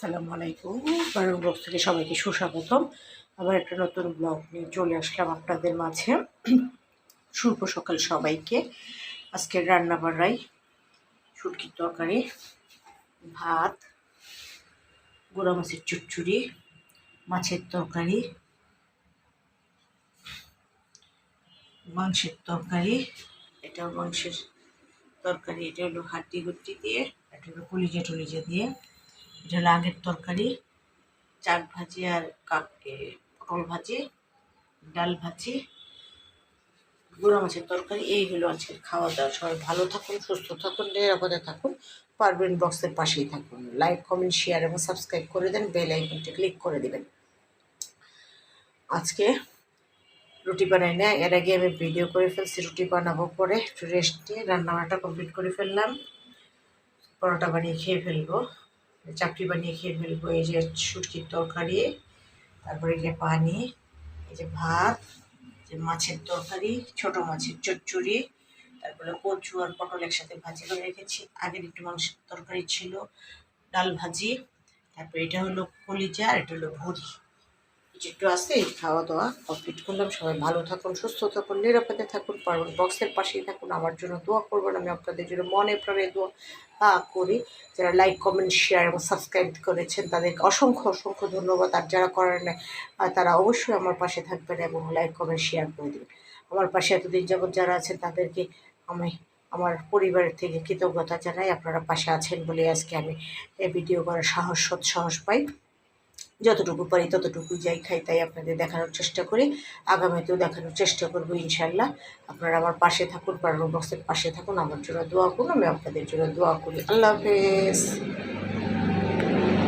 আসসালামু আলাইকুম। বারণ বক্স থেকে সবাইকে সুস্বাগতম। আবার একটা নতুন ব্লগ নিয়ে চলে আসলাম আপনাদের মাঝে। শুভ সকাল সবাইকে। আজকের রান্না বাড়াই শুটকির তরকারি, ভাত, গোড়া মাছের চুচুড়ি মাছের তরকারি, মাংসের তরকারি। এটা মাংসের তরকারি, এটা হলো হাড্ডি গুট্টি দিয়ে, এটা হলো কলিজা টলিজা দিয়ে। এটা হলো আগের তরকারি চাক ভাজি আর কাকে পটল ভাজি, ডাল ভাজি, গুঁড়া মাছের তরকারি, এই হলো আজকের খাওয়া দাওয়া। সবাই ভালো থাকুন, সুস্থ থাকুন, নিরাপদে থাকুন, পারবেন বক্সের পাশেই থাকুন। লাইক কমেন্ট শেয়ার এবং সাবস্ক্রাইব করে দেন বেল আইকনটি ক্লিক করে দেবেন। আজকে রুটি বানাই না এর আগে আমি ভিডিও করে ফেলছি, রুটি বানাবো পরে, একটু রেস্ট নিয়ে রান্নাবান্নাটা কমপ্লিট করে ফেললাম। পরোটা বানিয়ে খেয়ে ফেলব। চাপড়ি বানিয়ে খেয়ে ফেলব। এই যে সুটকির তরকারি, তারপরে এই যে পানি, এই যে ভাত যে মাছের তরকারি, ছোট মাছের চচ্চড়ি, তারপরে কচু আর পটল একসাথে ভাজি করে রেখেছি। আগের একটু মাংসের তরকারি ছিল, ডাল ভাজি, তারপরে এটা হলো কলিজা আর এটা হলো ভুড়ি একটু আছে খাওয়া দাওয়া কমপ্লিট করলাম। সবাই ভালো থাকুন, সুস্থ থাকুন, নিরাপদে থাকুন পারবেন বক্সের পাশেই থাকুন। আমার জন্য দোয়া করবেন, আমি আপনাদের জন্য মনে প্রাণে দোয়া করি। যারা লাইক কমেন্ট শেয়ার এবং সাবস্ক্রাইব করেছেন, তাদেরকে অসংখ্য অসংখ্য ধন্যবাদ। আর যারা করেন তারা অবশ্যই আমার পাশে থাকবেন এবং লাইক কমেন্ট শেয়ার করে দেবেন। আমার পাশে এতদিন যাবৎ যারা আছেন, তাদেরকে আমি, আমার পরিবারের থেকে কৃতজ্ঞতা জানাই। আপনারা পাশে আছেন বলে আজকে আমি এই ভিডিও করার সাহস সৎ সাহস পাই। যতটুকু পারি ততটুকু যাই খাই, তাই আপনাদের দেখানোর চেষ্টা করি। আগামীতেও দেখানোর চেষ্টা করব ইনশাল্লাহ আপনারা আমার পাশে থাকুন পারব বক্সের পাশে থাকুন। আমার জন্য দোয়া করুন, আমি আপনাদের জন্য দোয়া করি। আল্লাহ হাফেজ।